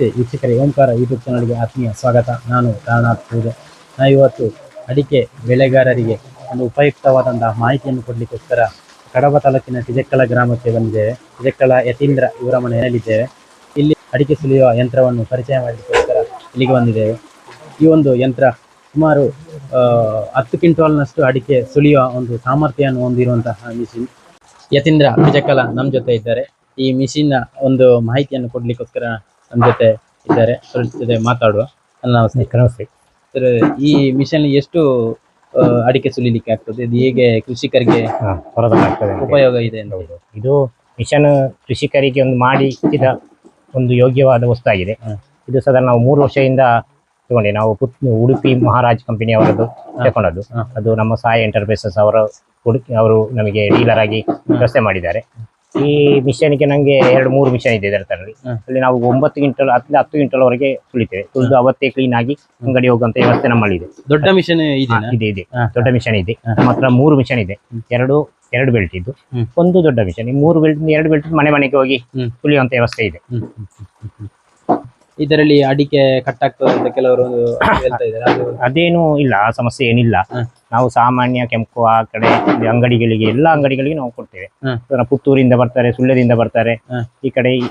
ನಮಸ್ತೆ ವೀಕ್ಷಕರೇ, ಓಂಕಾರ ಯೂಟ್ಯೂಬ್ ಚಾನಲ್ಗೆ ಆತ್ಮೀಯ ಸ್ವಾಗತ. ನಾನು ಕಾರಣಾಥ್ ಪೂಜೆ. ನಾ ಇವತ್ತು ಅಡಿಕೆ ಬೆಳೆಗಾರರಿಗೆ ಒಂದು ಉಪಯುಕ್ತವಾದಂತಹ ಮಾಹಿತಿಯನ್ನು ಕೊಡಲಿಕ್ಕೋಸ್ಕರ ಕಡಬ ತಾಲೂಕಿನ ತಿಜಕ್ಕಳ ಗ್ರಾಮಕ್ಕೆ ಬಂದಿದ್ದೇವೆ. ತಿಜಕ್ಕಳ ಯತೀಂದ್ರ ಇವರ ಮನೆಯಲ್ಲಿದ್ದೇವೆ ಇಲ್ಲಿ ಅಡಿಕೆ ಸುಲಿಯುವ ಯಂತ್ರವನ್ನು ಪರಿಚಯ ಮಾಡಲಿಕ್ಕೋಸ್ಕರ ಇಲ್ಲಿಗೆ ಬಂದಿದ್ದೇವೆ. ಈ ಒಂದು ಯಂತ್ರ ಸುಮಾರು ಹತ್ತು ಕ್ವಿಂಟಾಲ್ನಷ್ಟು ಅಡಿಕೆ ಸುಲಿಯುವ ಒಂದು ಸಾಮರ್ಥ್ಯವನ್ನು ಹೊಂದಿರುವಂತಹ ಮಿಷಿನ್. ಯತೀಂದ್ರ, ತಿಜಕ್ಕಳ ನಮ್ಮ ಜೊತೆ ಇದ್ದಾರೆ. ಈ ಮಿಷಿನ್ನ ಒಂದು ಮಾಹಿತಿಯನ್ನು ಕೊಡ್ಲಿಕ್ಕೋಸ್ಕರ ನಮ್ಮ ಜೊತೆ ಇದ್ದಾರೆ ಅವ್ರ ಜೊತೆ ಮಾತಾಡುವ. ನಮಸ್ತೆ ನಮಸ್ತೆ. ಸರ್ ಈ ಮಿಷನ್ ಎಷ್ಟು ಆ, ಅಡಿಕೆ ಸುಲಿಲಿಕ್ಕೆ ಆಗ್ತದೆ? ಇದು ಹೇಗೆ ಕೃಷಿಕರಿಗೆ ಹಾ, ಹೊರಬರಲಾಗ್ತದೆ ಅಂತ. ಉಪಯೋಗ ಇದೆ ಅಂತ ಹೌದು. ಇದು ಮಿಷನ್ ಕೃಷಿಕರಿಗೆ ಒಂದು ಮಾಡಿಸಿದ ಒಂದು ಯೋಗ್ಯವಾದ ವಸ್ತು ಆಗಿದೆ ಇದು ಸಾಧಾರಣ ನಾವು ಮೂರು ವರ್ಷದಿಂದ ತಗೊಂಡೆ ನಾವು ಪುತ್ ಉಡುಪಿ ಮಹಾರಾಜ್ ಕಂಪನಿ ಅವರದ್ದು ತಗೊಂಡದ್ದು ಹಾ. ಅದು ನಮ್ಮ ಸಾಯಿ ಎಂಟರ್ಪ್ರೈಸಸ್ ಅವರ ಉಡುಪಿ ಅವರು ನಮಗೆ ಡೀಲರ್ ಆಗಿ ವ್ಯವಸ್ಥೆ ಮಾಡಿದ್ದಾರೆ. ಈ ಮಿಷನ್ಗೆ ನಂಗೆ ಎರಡು ಮೂರು ಮಿಷನ್ ಇದೆ ಇದರ ತರಲಿ ಅಲ್ಲಿ ನಾವು ಒಂಬತ್ತು ಕ್ವಿಂಟಲ್ ಹತ್ತರಿಂದ ಹತ್ತು ಕ್ವಿಂಟಲ್ ವರೆಗೆ ಸುಳಿತೇವೆ ತುಳಿದು ಅವತ್ತೇ ಕ್ಲೀನ್ ಆಗಿ ಅಂಗಡಿ ಹೋಗುವಂತ ವ್ಯವಸ್ಥೆ ನಮ್ಮಲ್ಲಿ ಇದೆ ದೊಡ್ಡ ಮಿಷನ್ ಇದೆ ಇದೆ. ದೊಡ್ಡ ಮಿಷನ್ ಇದೆ. ಮಾತ್ರ ನಮ್ಮ ಹತ್ರ ಮೂರು ಮಿಷನ್ ಇದೆ. ಎರಡು ಎರಡು ಬೆಲ್ಟ್ ಇದ್ದು ಒಂದು ದೊಡ್ಡ ಮಿಷನ್. ಈ ಮೂರು ಬೆಲ್ಟ್ ಎರಡು ಬೆಲ್ಟ್ ಮನೆ ಮನೆಗೆ ಹೋಗಿ. ತುಳಿಯುವಂತ ವ್ಯವಸ್ಥೆ ಇದೆ. ಇದರಲ್ಲಿ ಅಡಿಕೆ ಕಟ್ಟಾಗ್ತದೆ ಅಂತ ಕೆಲವರು ಹೇಳ್ತಾ ಇದ್ದಾರೆ. ಅದು ಅದೇನು ಇಲ್ಲ ಆ ಸಮಸ್ಯೆ ಏನಿಲ್ಲ. ನಾವು ಸಾಮಾನ್ಯ ಕೆಂಪು ಆ ಕಡೆ ಅಂಗಡಿಗಳಿಗೆ ಎಲ್ಲ ಅಂಗಡಿಗಳಿಗೆ ನಾವು ಕೊಡ್ತೇವೆ. ಪುತ್ತೂರಿಂದ ಬರ್ತಾರೆ ಸುಳ್ಯದಿಂದ ಬರ್ತಾರೆ. ಈ ಕಡೆ ಈ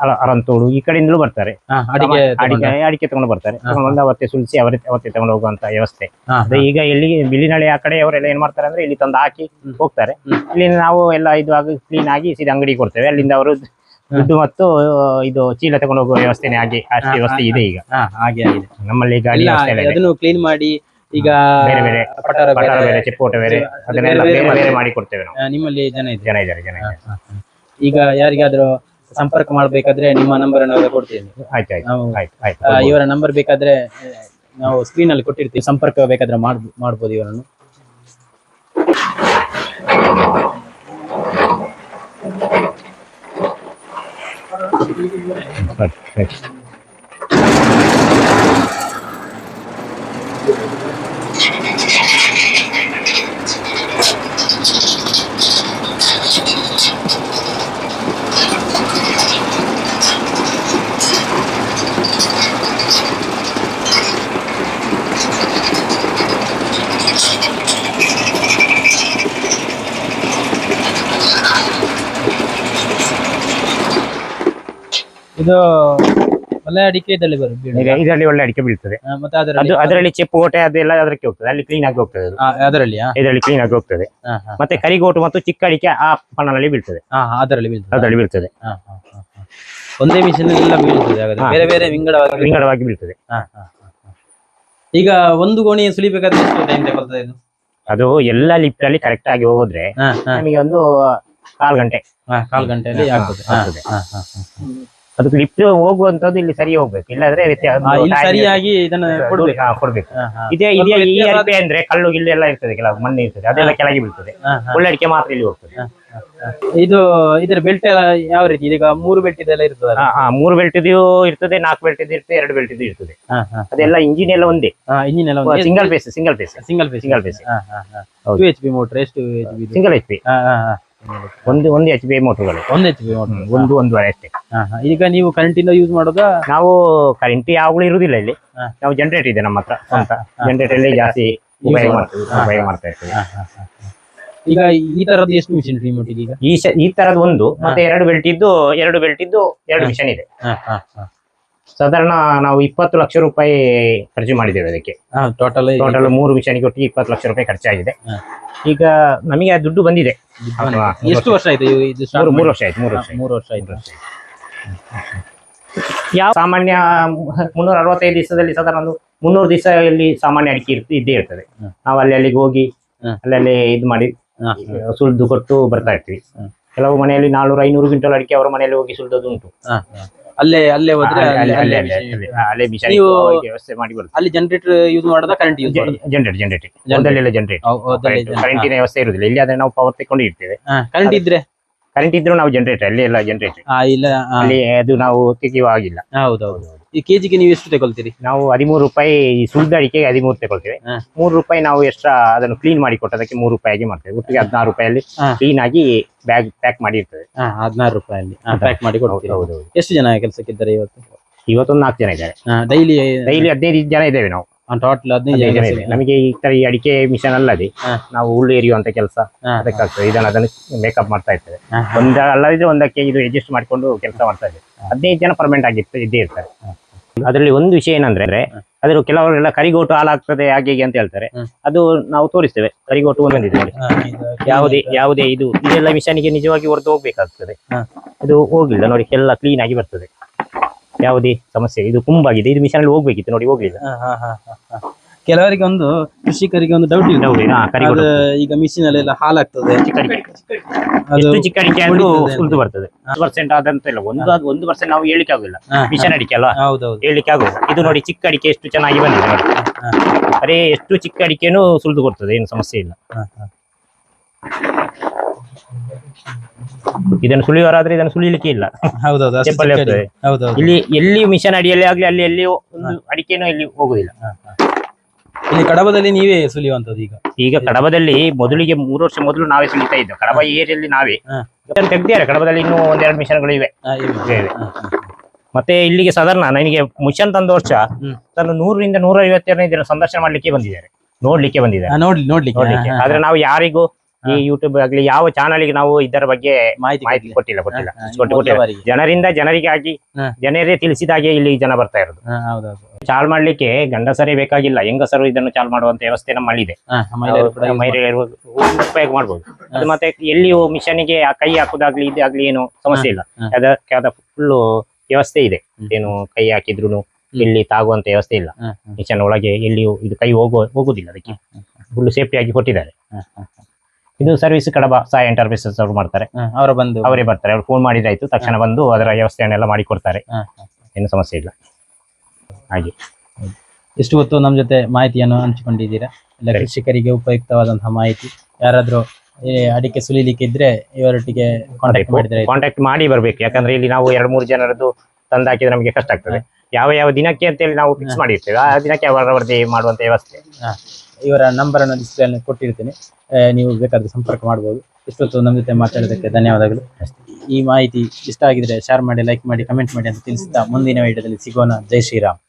ಅರ- ಅರಂತೋಡು ಈ ಕಡೆಯಿಂದಲೂ ಬರ್ತಾರೆ. ಹಾ, ಅಡಿಕೆ ಅಡಿಕೆ ತಗೊಂಡ? ಅಡಿಕೆ ತಗೊಂಡು ಬರ್ತಾರೆ. ಅವತ್ತೆ ತಗೊಂಡು ಬಂದು ಅವತ್ತೇ ಸುಲಿಸಿ ಅವರೇ ಅವತ್ತೆ ತಗೊಂಡು ಹೋಗುವಂತ ವ್ಯವಸ್ಥೆ. ಹಾ, ಅದೇ ಈಗ ಇಲ್ಲಿ ಬಿಲಿನಳೆ ಆ ಕಡೆ ಅವರೆಲ್ಲ ಏನ್ ಮಾಡ್ತಾರೆ ಅಂದ್ರೆ ಇಲ್ಲಿ ತಂದು ಹಾಕಿ ಹೋಗ್ತಾರೆ. ಇಲ್ಲಿ ನಾವು ಎಲ್ಲ ಇದು ಆಗಿ ಕ್ಲೀನ್ ಆಗಿ ಸೀದಾ ಅಂಗಡಿ ಕೊಡ್ತೇವೆ. ಅಲ್ಲಿಂದ ಅವರು ದುಡ್ಡು ಮತ್ತು ಇದು ಚೀಲ ತಗೊಂಡು ಹೋಗುವ ವ್ಯವಸ್ಥೆನೆ ಹಾಗೆ ಅಷ್ಟು ವ್ಯವಸ್ಥೆ ಇದೆ ಈಗ. ಹಾ, ಹಾಗೆ ಆಗಿದೆ. ನಮ್ಮಲ್ಲಿ ಗಾಡಿ ಇಲ್ಲ, ವ್ಯವಸ್ಥೆ ಎಲ್ಲ ಇದೆ. ಅದನ್ನು ಕ್ಲೀನ್ ಮಾಡಿ ಈಗ ಬೇರೆ ಬೇರೆ ಪಟಾರ ಪಟಾರ ಬೇರೆ ಚಿಪ್ಪೋಟ ಬೇರೆ ಅದನ್ನೆಲ್ಲ ಬೇರೆ ಬೇರೆ ಮಾಡಿ. ಕೊಡ್ತೇವೆ ನಾವು. ಆ, ನಿಮ್ಮಲ್ಲಿ ಜನ ಇದೆ ಜನ ಇದ್ದಾರೆ ಜನ ಇದ್ದಾರೆ. ಹಾ. ಈಗ ಯಾರಿಗಾದ್ರೂ ಸಂಪರ್ಕ ಮಾಡ್ಬೇಕಾದ್ರೆ ನಿಮ್ಮ ನಂಬರ್ ಅನ್ನು ಕೊಡ್ತೀನಿ. ಆಯ್ತು ಆಯ್ತು ನಾವು ಆಯ್ತು ಆಯ್ತು ಆ, ಇವರ ನಂಬರ್ ಬೇಕಾದ್ರೆ ಆ, ನಾವು ಸ್ಕ್ರೀನ್ ಅಲ್ಲಿ ಕೊಟ್ಟಿರ್ತೀವಿ. ಸಂಪರ್ಕ ಬೇಕಾದ್ರೆ ಮಾಡ್ ಮಾಡ್ಬೋದು ಇವರನ್ನು. ಆಯ್ತು, ಆಯ್ತು. ಇದು ಒಳ್ಳೆ ಅಡಿಕೆ ಇದರಲ್ಲಿ ಬರುತ್ತೆ. ಈಗ ಇದರಲ್ಲಿ ಒಳ್ಳೆ ಅಡಿಕೆ ಬೀಳ್ತದೆ ಆ, ಮತ್ತೆ ಅದು ಅದರಲ್ಲಿ ಚೆಪ್ಪು ಓಟೆ ಅದೆಲ್ಲ ಅದಕ್ಕೆ ಹೋಗ್ತದೆ ಅಲ್ಲಿ ಕ್ಲೀನ್ ಆಗಿ ಹೋಗ್ತದೆ ಅದು. ಆ, ಅದರಲ್ಲಿ ಆ? ಇದರಲ್ಲಿ ಕ್ಲೀನ್ ಆಗಿ ಹೋಗ್ತದೆ. ಮತ್ತೆ ಕರಿಗೋಟು ಮತ್ತು ಚಿಕ್ಕ ಅಡಿಕೆ ಆ ಪಣ್ಣನಲ್ಲಿ ಬೀಳ್ತದೆ ಅದರಲ್ಲಿ ಬೀಳ್ತದೆ ಅದರಲ್ಲಿ ಬೀಳ್ತದೆ. ಒಂದೇ ಮಿಷನ್ ಎಲ್ಲ ಬೀಳ್ತದೆ ಹಾಗಾದ್ರೆ ಹಾ. ಬೇರೆ ಬೇರೆ ವಿಂಗಡವಾಗಿ ವಿಂಗಡವಾಗಿ ಬೀಳ್ತದೆ. ಈಗ ಒಂದು ಗೋಣಿ ಸುಲಿಬೇಕಾದ್ರೆ ಎಷ್ಟು ಟೈಮ್ ತಗೊಳ್ತದೆ ಇದು ಅದು ಎಲ್ಲ ಲಿಫ್ಟ್ ಅಲ್ಲಿ ಕರೆಕ್ಟ್ ಆಗಿ ಹೋದ್ರೆ ನಮಗೆ ಒಂದು ಕಾಲ್ ಗಂಟೆ ಕಾಲ್ ಗಂಟೆಯಲ್ಲಿ ಆಗ್ತದೆ. ಅದಕ್ಕೆ ಲಿಫ್ಟ್ ಹೋಗುವಂತದ್ದು ಇಲ್ಲಿ ಸರಿ ಹೋಗ್ಬೇಕು. ಇಲ್ಲಾಂದ್ರೆ ಸರಿಯಾಗಿ ಕೊಡ್ಬೇಕು. ಇದೇ ಇದೇ ಈ ಅಂದ್ರೆ ಕಲ್ಲು ಗಿಲ್ಲು ಎಲ್ಲ ಇರ್ತದೆ ಕೆಲವು ಮಣ್ಣು ಇರ್ತದೆ. ಅದೆಲ್ಲ ಕೆಳಗೆ ಬೀಳ್ತದೆ. ಒಳ್ಳೆ ಮಾತ್ರ ಇಲ್ಲಿ ಹೋಗ್ತದೆ. ಇದು ಇದರ ಬೆಲ್ಟ್ ಎಲ್ಲ ಯಾವ ರೀತಿ? ಈಗ ಮೂರು ಬೆಲ್ಟ್ ಇದೆಲ್ಲ ಇರ್ತದೆ ಮೂರು ಬೆಲ್ಟ್ ಇರ್ತದೆ ನಾಲ್ಕು ಬೆಲ್ಟ್ ಇರ್ತದೆ ಎರಡು ಬೆಲ್ಟ್ ಇರ್ತದೆ. ಹಾ, ಹಾ. ಅದೆಲ್ಲ ಇಂಜಿನ್ ಎಲ್ಲ ಒಂದೇ. ಇಂಜಿನ್ ಎಲ್ಲ single phase single phase single phase single phase ಹೌದು. ಟು ಎಚ್ ಪಿ ಮೋಟರ್ ಎಷ್ಟು ಸಿಂಗಲ್ ಎಚ್ ಪಿ ಒಂದು ಒಂದು ಎಚ್ ಪಿ ಮೋಟರ್ಗಳು ಒಂದು ಎಚ್ ಪಿ ಮೋಟರ್ ಒಂದು ಒಂದೂವರೆ ಅಷ್ಟೇ. ಈಗ ನೀವು ಕರೆಂಟ್ ಇಂದ ಯೂಸ್ ಮಾಡೋದಾ? ನಾವು ಕರೆಂಟ್ ಯಾವಾಗಲೂ ಇರುವುದಿಲ್ಲ ಇಲ್ಲಿ. ನಾವು ಜನರೇಟರ್ ಇದೆ ನಮ್ಮ ಹತ್ರ ಸ್ವಂತ. ಜನರೇಟರ್ ಅಲ್ಲಿ ಜಾಸ್ತಿ ಉಪಯೋಗ ಮಾಡ್ತೀವಿ. ಉಪಯೋಗ ಮಾಡ್ತಾ ಇರ್ತೀವಿ. ಈಗ ಈ ತರದ್ದು ಎಷ್ಟು ಮಿಷಿನ್ ಈಗ? ಈ ಈ ತರದ್ ಒಂದು ಮತ್ತೆ ಎರಡು ಬೆಲ್ಟ್ ಇದ್ದು ಎರಡು ಬೆಲ್ಟ್ ಇದ್ದು ಎರಡು ಮಿಷನ್ ಇದೆ. ಸಾಧಾರಣ ನಾವು ಇಪ್ಪತ್ತು ಲಕ್ಷ ರೂಪಾಯಿ ಖರ್ಚು ಮಾಡಿದ್ದೇವೆ ಅದಕ್ಕೆ. ಟೋಟಲ್ ಟೋಟಲ್ ಮೂರು ಮಿಷನ್ಗೆ ಒಟ್ಟಿಗೆ ಇಪ್ಪತ್ತು ಲಕ್ಷ ರೂಪಾಯಿ ಖರ್ಚಾಗಿದೆ. ಈಗ ನಮಗೆ ಆ ದುಡ್ಡು ಬಂದಿದೆ. ಎಷ್ಟು ವರ್ಷ ಆಯ್ತು ಇದು ಮೂರು ವರ್ಷ ಆಯ್ತು ಮೂರು ವರ್ಷ ಮೂರು ವರ್ಷ ಆಯ್ತು. ಯಾವ ಸಾಮಾನ್ಯ ಮುನ್ನೂರ ಅರವತ್ತೈದು ದಿವಸದಲ್ಲಿ ಸಾಧಾರಣ ಒಂದು ಮುನ್ನೂರು ದಿವಸ ಇಲ್ಲಿ ಸಾಮಾನ್ಯ ಅಡಿಕೆ ಇದ್ದೇ ಇರ್ತದೆ. ನಾವು ಅಲ್ಲಿ ಅಲ್ಲಿಗೆ ಹೋಗಿ ಅಲ್ಲಲ್ಲಿ ಇದು ಮಾಡಿ ಸುಳ್ದು ಕೊಟ್ಟು ಬರ್ತಾ ಇರ್ತೀವಿ. ಕೆಲವು ಮನೆಯಲ್ಲಿ ನಾನೂರು ಐನೂರು ಕ್ವಿಂಟಲ್ ಅಡಿಕೆ ಅವರ ಮನೆಯಲ್ಲಿ ಹೋಗಿ ಸುಲಿದದ್ದು ಉಂಟು. ಅಲ್ಲೇ ಅಲ್ಲೇ ಹೋದ್ರೆ ಅಲ್ಲೇ- ಅಲ್ಲೇ- ಅಲ್ಲೇ- ಅಲ್ಲೇ ಅಲ್ಲೇ- machine- ಅಲ್ಲೇ- ಅಲ್ಲೇ ನೀವು- ವ್ಯವಸ್ಥೆ ಮಾಡಿ ಅಲ್ಲಿ ಜನರೇಟರ್ ಯೂಸ್ ಮಾಡೋದಾ ಕರೆಂಟ್ ಯೂಸ್ ಮಾಡೋದು? Generate generate Generator. ಮೊದಲೆಲ್ಲ ಜನರೇಟ್ ಕರೆಂಟಿನ ವ್ಯವಸ್ಥೆ ಇರುದಿಲ್ಲ. ಇಲ್ಲಿ ಆದ್ರೆ ನಾವು ಪವರ್ ತಗೊಂಡು ಇರ್ತೇವೆ ಕರೆಂಟ್ ಇದ್ರೆ? ಕರೆಂಟ್ ಇದ್ರೂ ನಾವು ಜನರೇಟರ್ ಅಲ್ಲಿ ಎಲ್ಲ ಜನರೇಟರ್ ಆ, ಇಲ್ಲ ಆ, ಅಲ್ಲಿ ಅದು ನಾವು ತೆಗೆಯುವ ಆಗಿಲ್ಲ ಹೌದೌದು ಈ ಕೆಜಿಗೆ ನೀವು ಎಷ್ಟು ತಗೊಳ್ತೀರಿ? ನಾವು ಹದಿಮೂರು ರೂಪಾಯಿ ಈ ಸುಲಿದ ಅಡಿಕೆಗೆ ಹದಿಮೂರು ತಗೊಳ್ತೇವೆ. ಹಾ. ಮೂರು ರೂಪಾಯಿ ನಾವು ಎಕ್ಸ್ಟ್ರಾ ಅದನ್ನು ಕ್ಲೀನ್ ಮಾಡಿ ಕೊಟ್ಟದಕ್ಕೆ ಮೂರು ರೂಪಾಯಿಗೆ ಮಾಡ್ತೇವೆ. ಒಟ್ಟಿಗೆ ಹದಿನಾರು ರೂಪಾಯಲ್ಲಿ ಹಾ. ಕ್ಲೀನ್ ಆಗಿ ಬ್ಯಾಗ್ ಪ್ಯಾಕ್ ಮಾಡಿ ಇರ್ತದೆ ಹಾ ಹದಿನಾರು ರೂಪಾಯಲ್ಲಿ. ಪ್ಯಾಕ್ ಮಾಡಿ ಕೊಡ್ತೀವಿ ಹೌದು ಎಷ್ಟು ಜನ ಕೆಲಸಕ್ಕಿದ್ದಾರೆ ಇವತ್ತು? ಇವತ್ತೊಂದು ನಾಲ್ಕು ಜನ ಇದ್ದಾರೆ. ಡೈಲಿ ಡೈಲಿ ಹದಿನೈದು ಜನ ಇದ್ದೇವೆ ನಾವು. ಟೋಟಲ್ ಹದಿನೈದು ಜನ ನಮಗೆ ಈ ತರ ಈ ಅಡಿಕೆ ಮಿಷನ್ ಅಲ್ಲದೆ. ನಾವು ಹುಲ್ಲು ಎರಿಯುವಂತ ಕೆಲಸ ಅದಕ್ಕಾಗ್ತದೆ. ಇದನ್ನು ಅದನ್ನು ಮೇಕಪ್ ಮಾಡ್ತಾ ಇರ್ತೇವೆ. ಒಂದ ಅಲ್ಲದಿದ್ರೆ ಒಂದಕ್ಕೆ ಇದು ಅಡ್ಜಸ್ಟ್ ಮಾಡಿಕೊಂಡು ಕೆಲಸ ಮಾಡ್ತಾ ಇದ್ದೇವೆ. ಹದಿನೈದು ಜನ ಪರ್ಮನೆಂಟ್ ಆಗಿರ್ತದೆ ಇದ್ದೇ ಇರ್ತಾರೆ. ಅದರಲ್ಲಿ ಒಂದು ವಿಷಯ ಏನಂದ್ರೆ ಅದ್ರ ಕೆಲವರೆಲ್ಲ ಕರಿಗೋಟು ಹಾಳಾಗ್ತದೆ ಹಾಗೆ ಹೀಗೆ ಅಂತ ಹೇಳ್ತಾರೆ. ಅದು ನಾವು ತೋರಿಸ್ತೇವೆ. ಕರಿಗೋಟು ಒಂದೊಂದಿದೆ ಇದು. ಯಾವುದೇ ಯಾವುದೇ ಇದು ಇದೆಲ್ಲ ಮಿಷನ್ಗೆ ನಿಜವಾಗಿ ಹೊರತು ಹೋಗ್ಬೇಕಾಗ್ತದೆ. ಇದು ಹೋಗಿಲ್ಲ ನೋಡಿ ಎಲ್ಲ ಕ್ಲೀನ್ ಆಗಿ ಬರ್ತದೆ. ಯಾವುದೇ ಸಮಸ್ಯೆ ಇದು ಕುಂಬಾಗಿದೆ. ಇದು ಮಿಷನ್ ಅಲ್ಲಿ ಹೋಗ್ಬೇಕಿತ್ತು. ನೋಡಿ ಹೋಗ್ಲಿಲ್ಲ. ಕೆಲವರಿಗೆ ಒಂದು ಕೃಷಿಕರಿಗೆ ಒಂದು ಡೌಟ್ ಇದೆ ಹೌದು, ಹಾ, ಅದು ಈಗ ಮಿಷಿನ್ ಅಲ್ಲೆಲ್ಲ ಹಾಲಾಗ್ತದೆ ಚಿಕ್ಕ ಅಡಿಕೆ. ಅದು ಚಿಕ್ಕ ಅಡಿಕೆ. ಸುಲ್ದು ಬರ್ತದೆ. ಪರ್ಸೆಂಟ್ ಆದಂತ ಇಲ್ಲ. ಒಂದು ಆದ್- ಒಂದು ಪರ್ಸೆಂಟ್ ನಾವು ಹೇಳಿಕ್ಕೆ ಆಗುದಿಲ್ಲ. ಮಿಷನ್ ಅಡಿಕೆ ಅಲ್ವಾ? ಹೌದೌದು. ಹೇಳಿಕ್ಕೆ ಆಗುದಿಲ್ಲ. ಇದು ನೋಡಿ ಚಿಕ್ಕ ಅಡಿಕೆ ಎಷ್ಟು ಚೆನ್ನಾಗಿ ಬಂದಿದೆ ನೋಡಿ. ಅರೆ ಎಷ್ಟು ಚಿಕ್ಕ ಅಡಿಕೆನೂ ಸುಲಿದು ಕೊಡ್ತದೆ. ಏನು ಸಮಸ್ಯೆ ಇಲ್ಲ. ಇದನ್ನು ಸುಳಿಯೋರಾದ್ರೆ ಇದನ್ನು ಸುಳಿಲಿಕ್ಕೆ ಇಲ್ಲ. ಹೌದೌದು ಅಷ್ಟು ಚಪ್ಪಲಿ ಚಿಕ್ಕ ಅಡಿ. ಆಗ್ತದೆ. ಹೌದೌದು. ಇಲ್ಲಿ ಎಲ್ಲಿ ಮಿಷನ್ ಅಡಿಯಲ್ಲಿ ಆಗ್ಲಿ ಅಲ್ಲಿ ಎಲ್ಲಿ ಒಂದು ಅಡಿಕೆನೂ ಇಲ್ಲಿ ಹೋಗುದಿಲ್ಲ. ಇಲ್ಲಿ ಕಡಬದಲ್ಲಿ ನೀವೇ ಸುಲಿಯುವಂತದ್ದು ಈಗ? ಈಗ ಕಡಬದಲ್ಲಿ ಮೊದಲಿಗೆ ಮೂರು ವರ್ಷ ಮೊದಲು ನಾವೇ ಸುಲಿತಾ ಇದ್ದೇವೆ. ಕಡಬ ಏರಿಯಲ್ಲಿ ನಾವೇ. ಹಾ. ಇದನ್ನು ತೆಗ್ದಿದ್ದಾರೆ. ಕಡಬದಲ್ಲಿ ಇನ್ನೂ ಒಂದೆರಡು ಮಿಷನ್ಗಳು ಇವೆ. ಹಾ, ಇವೆ. ಇವೆ. ಹಾ, ಹಾ, ಮತ್ತೆ ಇಲ್ಲಿಗೆ ಸಾಧಾರಣ ನನಗೆ ಮಿಷನ್ ತಂದ ವರ್ಷ ಹ್ಮ್. ತನ್ನ ನೂರರಿಂದ ನೂರ ಐವತ್ತೆರಡನೇ ದಿನ ಸಂದರ್ಶನ ಮಾಡ್ಲಿಕ್ಕೆ ಬಂದಿದ್ದಾರೆ. ನೋಡ್ಲಿಕ್ಕೆ ಬಂದಿದ್ದಾರೆ. ಹಾ, ನೋಡ್ಲಿ ನೋಡ್ಲಿಕ್ಕೆ. ನೋಡ್ಲಿಕ್ಕೆ. ಹಾ, ಹಾ, ಆದ್ರೆ ನಾವು ಯಾರಿಗೂ ಈ ಯೂಟ್ಯೂಬ್ ಆಗ್ಲಿ ಯಾವ ಚಾನಲ್ಗೆ ನಾವು ಇದರ ಬಗ್ಗೆ ಮಾಹಿತಿ ಮಾಹಿತಿ ಕೊಟ್ಟಿಲ್ಲ. ಕೊಟ್ಟಿಲ್ಲ ಕೊಟ್ಟಿಲ್ಲ. ಜನರಿಂದ ಜನರಿಗೆ ಆಗಿ ಜನರೇ ತಿಳಿಸಿದಾಗೆ ಇಲ್ಲಿ ಜನ ಬರ್ತಾ ಇರೋದು. ಚಾಲ್ ಮಾಡ್ಲಿಕ್ಕೆ ಗಂಡಸರೇ ಬೇಕಾಗಿಲ್ಲ ಹೆಂಗಸರು ಇದನ್ನು ಚಾಲ್ ಮಾಡುವಂತ ವ್ಯವಸ್ಥೆ ನಮ್ಮಲ್ಲಿದೆ. ಮಹಿಳೆಯರು ಉಪಯೋಗ ಮಾಡ್ಬೋದು. ಅದು ಮತ್ತೆ ಎಲ್ಲಿಯೂ ಮಿಷನ್ಗೆ ಕೈ ಹಾಕುದಾಗ್ಲಿ ಇದಾಗ್ಲಿ ಏನು ಸಮಸ್ಯೆ ಇಲ್ಲ. ಅದಕ್ಕೆ ಅದ ಫುಲ್ ವ್ಯವಸ್ಥೆ ಇದೆ. ಏನು ಕೈ ಹಾಕಿದ್ರು ಇಲ್ಲಿ ತಾಗುವಂತ ವ್ಯವಸ್ಥೆ ಇಲ್ಲ. ಮಿಷನ್ ಒಳಗೆ ಎಲ್ಲಿಯೂ ಇದು ಕೈ ಹೋಗುವ ಹೋಗುದಿಲ್ಲ ಅದಕ್ಕೆ. ಫುಲ್ ಸೇಫ್ಟಿ ಆಗಿ ಕೊಟ್ಟಿದ್ದಾರೆ. ಇದು ಸರ್ವಿಸ್ ಕಡಬ ಸಾಯ ಎಂಟರ್ಪ್ರೈಸಸ್ ಅವರು ಮಾಡ್ತಾರೆ. ಅವರು ಬಂದು ಅವರೇ ಬರ್ತಾರೆ. ಅವ್ರು ಫೋನ್ ಮಾಡಿದ್ರಾಯ್ತು ತಕ್ಷಣ ಬಂದು ಅದರ ವ್ಯವಸ್ಥೆಯನ್ನೆಲ್ಲ ಮಾಡಿಕೊಡ್ತಾರೆ. ಏನು ಸಮಸ್ಯೆ ಇಲ್ಲ. ಹಾಗೆ. ಇಷ್ಟು ಹೊತ್ತು ನಮ್ಮ ಜೊತೆ ಮಾಹಿತಿಯನ್ನು ಹಂಚಿಕೊಂಡಿದ್ದೀರಾ? ಎಲ್ಲ ಸರಿ. ಕೃಷಿಕರಿಗೆ ಉಪಯುಕ್ತವಾದಂತಹ ಮಾಹಿತಿ. ಯಾರಾದರೂ ಅಡಿಕೆ ಸುಲಿಲಿಕ್ಕೆ ಇದ್ರೆ ಇವರೊಟ್ಟಿಗೆ ಕಾಂಟ್ಯಾಕ್ಟ್ ಮಾಡಿದ್ರೆ ಆಯ್ತು. ಕಾಂಟ್ಯಾಕ್ಟ್ ಮಾಡಿ ಬರ್ಬೇಕು. ಯಾಕಂದ್ರೆ ಇಲ್ಲಿ ನಾವು ಎರಡು ಮೂರು ಜನರದ್ದು ತಂದು ಹಾಕಿದ್ರೆ ನಮಗೆ ಕಷ್ಟ ಆಗ್ತದೆ. ಯಾವ ಯಾವ ದಿನಕ್ಕೆ ಅಂತೇಳಿ ನಾವು ಫಿಕ್ಸ್ ಮಾಡಿರ್ತೇವೆ. ಆ ದಿನಕ್ಕೆ ಅವರವರದೇ ಮಾಡುವಂತ ವ್ಯವಸ್ಥೆ. ಇವರ ನಂಬರ್ ಅನ್ನು ಡಿಸ್ಪ್ಲೇ ಅನ್ನು ಕೊಟ್ಟಿರ್ತೀನಿ. ನೀವು ಬೇಕಾದ್ರೆ ಸಂಪರ್ಕ ಮಾಡಬಹುದು ಇಷ್ಟೊತ್ತು ನಮ್ಮ ಜೊತೆ ಮಾತಾಡೋದಕ್ಕೆ ಧನ್ಯವಾದಗಳು. ಈ ಮಾಹಿತಿ ಇಷ್ಟ ಆಗಿದ್ರೆ ಶೇರ್ ಮಾಡಿ ಲೈಕ್ ಮಾಡಿ ಕಮೆಂಟ್ ಮಾಡಿ ಅಂತ ತಿಳಿಸುತ್ತಾ ಮುಂದಿನ ವಿಡಿಯೋದಲ್ಲಿ ಸಿಗೋಣ. ಜೈ ಶ್ರೀರಾಮ್.